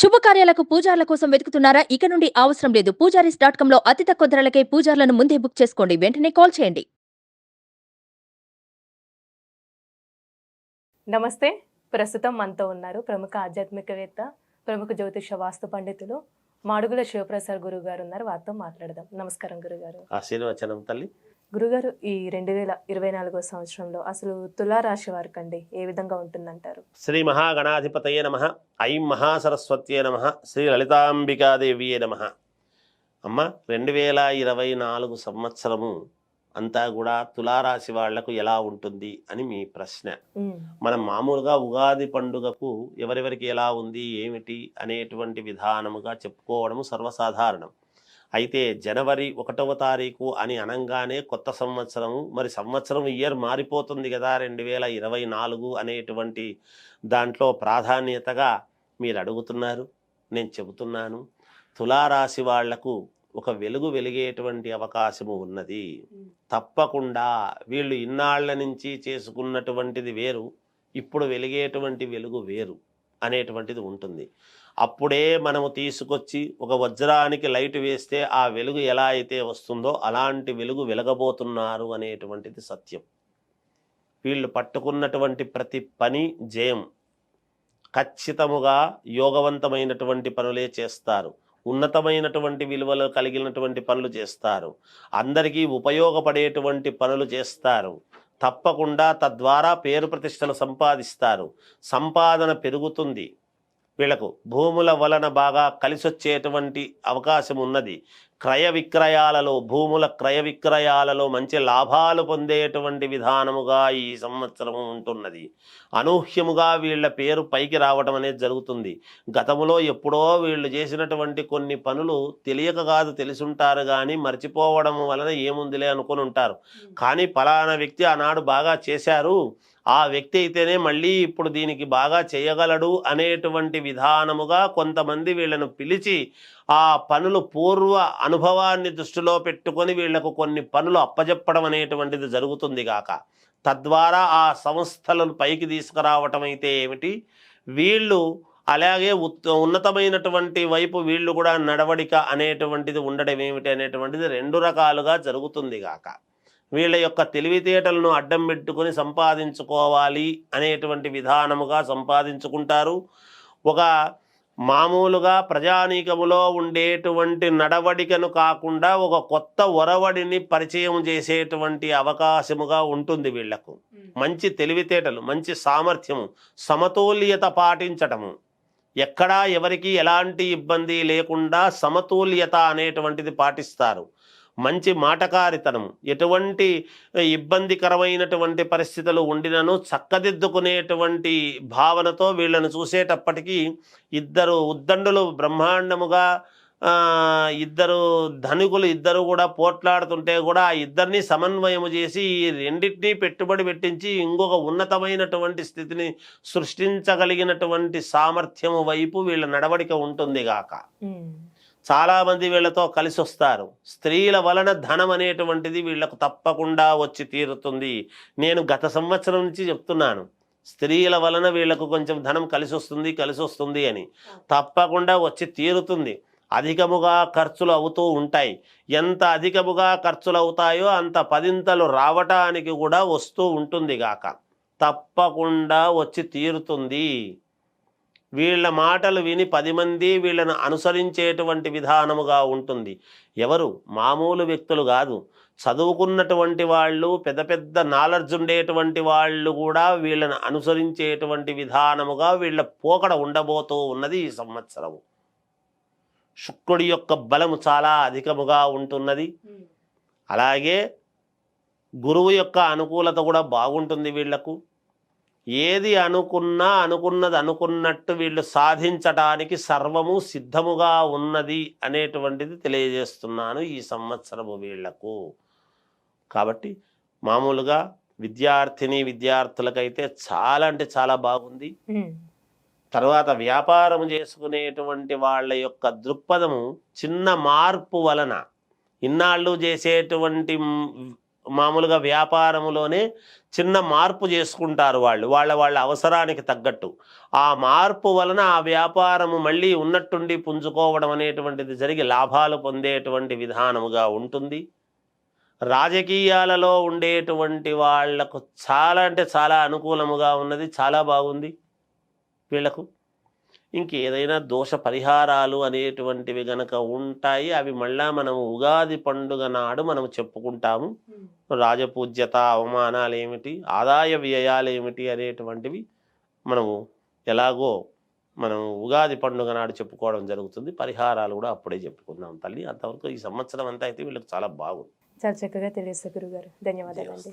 శుభకార్యాలకు పూజార్ల కోసం వెతుకుతున్నారా? ఇక నుండి అవసరం లేదు. పూజారీస్ డాట్ కామ్లో అతి తక్కువ ధరలకే పూజార్లను ముందే బుక్ చేసుకోండి. వెంటనే కాల్ చేయండి. నమస్తే. ప్రస్తుతం మనతో ఉన్నారు ప్రముఖ ఆధ్యాత్మికవేత్త ప్రముఖ జ్యోతిష వాస్తు పండితులు మాడుగుల శివప్రసాద్ గురువు గారు ఉన్నారు. వారితో మాట్లాడదాం. నమస్కారం గురుగారు. ఆశీర్వచనం తల్లి. గురుగారు ఈ రెండు వేల ఇరవై నాలుగో సంవత్సరంలో అసలు తులారాశి వారికి అండి ఏ విధంగా ఉంటుందంటారు? శ్రీ మహాగణాధిపతయే నమ. ఐం మహాసరస్వత్యే నమ. శ్రీ లలితాంబికాదేవియే నమ. అమ్మ రెండు వేల ఇరవై నాలుగు సంవత్సరము అంతా కూడా తులారాశి వాళ్ళకు ఎలా ఉంటుంది అని మీ ప్రశ్న. మనం మామూలుగా ఉగాది పండుగకు ఎవరెవరికి ఎలా ఉంది ఏమిటి అనేటువంటి విధానముగా చెప్పుకోవడము సర్వసాధారణం. అయితే జనవరి ఒకటవ తారీఖు అని అనంగానే కొత్త సంవత్సరం మరి సంవత్సరం ఇయర్ మారిపోతుంది కదా రెండు వేల ఇరవై నాలుగు అనేటువంటి దాంట్లో ప్రాధాన్యతగా మీరు అడుగుతున్నారు నేను చెబుతున్నాను. తులారాశి వాళ్ళకు ఒక వెలుగు వెలిగేటువంటి అవకాశము ఉన్నది. తప్పకుండా వీళ్ళు ఇన్నాళ్ళ నుంచి చేసుకున్నటువంటిది వేరు ఇప్పుడు వెలిగేటువంటి వెలుగు వేరు అనేటువంటిది ఉంటుంది. అప్పుడే మనము తీసుకొచ్చి ఒక వజ్రానికి లైట్ వేస్తే ఆ వెలుగు ఎలా అయితే వస్తుందో అలాంటి వెలుగు వెలగబోతున్నారు అనేటువంటిది సత్యం. వీళ్ళు పట్టుకున్నటువంటి ప్రతి పని జయం. ఖచ్చితముగా యోగవంతమైనటువంటి పనులే చేస్తారు. ఉన్నతమైనటువంటి విలువలు కలిగినటువంటి పనులు చేస్తారు. అందరికీ ఉపయోగపడేటువంటి పనులు చేస్తారు. తప్పకుండా తద్వారా పేరు ప్రతిష్టలు సంపాదిస్తారు. సంపాదన పెరుగుతుంది. వీళ్ళకు భూముల వలన బాగా కలిసొచ్చేటువంటి అవకాశం ఉన్నది క్రయ విక్రయాలలో భూముల క్రయ విక్రయాలలో మంచి లాభాలు పొందేటువంటి విధానముగా ఈ సంవత్సరం ఉంటున్నది. అనూహ్యముగా వీళ్ళ పేరు పైకి రావడం అనేది జరుగుతుంది. గతములో ఎప్పుడో వీళ్ళు చేసినటువంటి కొన్ని పనులు తెలియక కాదు తెలుసుంటారు కానీ మర్చిపోవడం వలన ఏముందిలే అనుకుని ఉంటారు. కానీ పలానా వ్యక్తి ఆనాడు బాగా చేశారు. ఆ వ్యక్తి అయితేనే మళ్ళీ ఇప్పుడు దీనికి బాగా చేయగలడు అనేటువంటి విధానముగా కొంతమంది వీళ్ళను పిలిచి ఆ పనులు పూర్వ అనుభవాన్ని దృష్టిలో పెట్టుకొని వీళ్ళకు కొన్ని పనులు అప్పజెప్పడం అనేటువంటిది జరుగుతుంది గాక. తద్వారా ఆ సంస్థలను పైకి తీసుకురావటం అయితే ఏమిటి? వీళ్ళు అలాగే ఉన్నతమైనటువంటి వైపు వీళ్ళు కూడా నడవడిక అనేటువంటిది ఉండడం ఏమిటి అనేటువంటిది రెండు రకాలుగా జరుగుతుంది గాక. వీళ్ళ యొక్క తెలివితేటలను అడ్డం పెట్టుకొని సంపాదించుకోవాలి అనేటువంటి విధానముగా సంపాదించుకుంటారు. ఒక మామూలుగా ప్రజానీకములో ఉండేటువంటి నడవడికను కాకుండా ఒక కొత్త ఒరవడిని పరిచయం చేసేటువంటి అవకాశముగా ఉంటుంది వీళ్ళకు మంచి తెలివితేటలు మంచి సామర్థ్యము సమతుల్యత పాటించటము. ఎక్కడా ఎవరికి ఎలాంటి ఇబ్బంది లేకుండా సమతుల్యత అనేటువంటిది పాటిస్తారు. మంచి మాటకారితనం ఎటువంటి ఇబ్బందికరమైనటువంటి పరిస్థితులు ఉండినను చక్కదిద్దుకునేటువంటి భావనతో వీళ్ళను చూసేటప్పటికీ ఇద్దరు ఉద్దండులు బ్రహ్మాండముగా ఇద్దరు ధనికులు ఇద్దరు కూడా పోట్లాడుతుంటే కూడా ఆ ఇద్దరిని సమన్వయము చేసి ఈ రెండింటినీ పెట్టుబడి పెట్టించి ఇంకొక ఉన్నతమైనటువంటి స్థితిని సృష్టించగలిగినటువంటి సామర్థ్యము వైపు వీళ్ళ నడవడిక ఉంటుంది గాక చాలామంది వీళ్ళతో కలిసి వస్తారు. స్త్రీల వలన ధనం అనేటువంటిది వీళ్ళకు తప్పకుండా వచ్చి తీరుతుంది. నేను గత సంవత్సరం నుంచి చెప్తున్నాను. స్త్రీల వలన వీళ్ళకు కొంచెం ధనం కలిసి వస్తుంది కలిసి వస్తుంది అని. తప్పకుండా వచ్చి తీరుతుంది. అధికముగా ఖర్చులు అవుతూ ఉంటాయి. ఎంత అధికముగా ఖర్చులు అవుతాయో అంత పదింతలు రావటానికి కూడా వస్తూ ఉంటుంది గాక. తప్పకుండా వచ్చి తీరుతుంది. వీళ్ళ మాటలు విని పది మంది వీళ్ళను అనుసరించేటువంటి విధానముగా ఉంటుంది. ఎవరు? మామూలు వ్యక్తులు కాదు. చదువుకున్నటువంటి వాళ్ళు పెద్ద పెద్ద నాలెడ్జ్ ఉండేటువంటి వాళ్ళు కూడా వీళ్ళను అనుసరించేటువంటి విధానముగా వీళ్ళ పోకడ ఉండబోతూ ఉన్నది ఈ సంవత్సరము. శుక్రుడి యొక్క బలము చాలా అధికముగా ఉంటున్నది. అలాగే గురువు యొక్క అనుకూలత కూడా బాగుంటుంది వీళ్ళకు. ఏది అనుకున్నా అనుకున్నది అనుకున్నట్టు వీళ్ళు సాధించటానికి సర్వము సిద్ధముగా ఉన్నది అనేటువంటిది తెలియజేస్తున్నాను ఈ సంవత్సరము వీళ్ళకు. కాబట్టి మామూలుగా విద్యార్థిని విద్యార్థులకైతే చాలా అంటే చాలా బాగుంది. తర్వాత వ్యాపారం చేసుకునేటువంటి వాళ్ళ యొక్క దృక్పథము చిన్న మార్పు వలన ఇన్నాళ్ళు చేసేటువంటి మామూలుగా వ్యాపారములోనే చిన్న మార్పు చేసుకుంటారు వాళ్ళు వాళ్ళ వాళ్ళ అవసరానికి తగ్గట్టు. ఆ మార్పు వలన ఆ వ్యాపారము మళ్ళీ ఉన్నట్టుండి పుంజుకోవడం అనేటువంటిది జరిగి లాభాలు పొందేటువంటి విధానముగా ఉంటుంది. రాజకీయాలలో ఉండేటువంటి వాళ్ళకు చాలా అంటే చాలా అనుకూలముగా ఉన్నది చాలా బాగుంది. వీళ్ళకు ఇంకేదైనా దోష పరిహారాలు అనేటువంటివి గనక ఉంటాయి అవి మళ్ళా మనము ఉగాది పండుగ నాడు మనం చెప్పుకుంటాము. రాజపూజ్యత అవమానాలు ఏమిటి ఆదాయ వ్యయాలు ఏమిటి అనేటువంటివి మనము ఎలాగో మనం ఉగాది పండుగ నాడు చెప్పుకోవడం జరుగుతుంది. పరిహారాలు కూడా అప్పుడే చెప్పుకుందాం తల్లి. అంతవరకు ఈ సంవత్సరం అంతా అయితే వీళ్ళకి చాలా బాగుంది. చాలా చక్కగా తెలియజేస్తారు గురుగారు. ధన్యవాదాలండి. నమస్తే.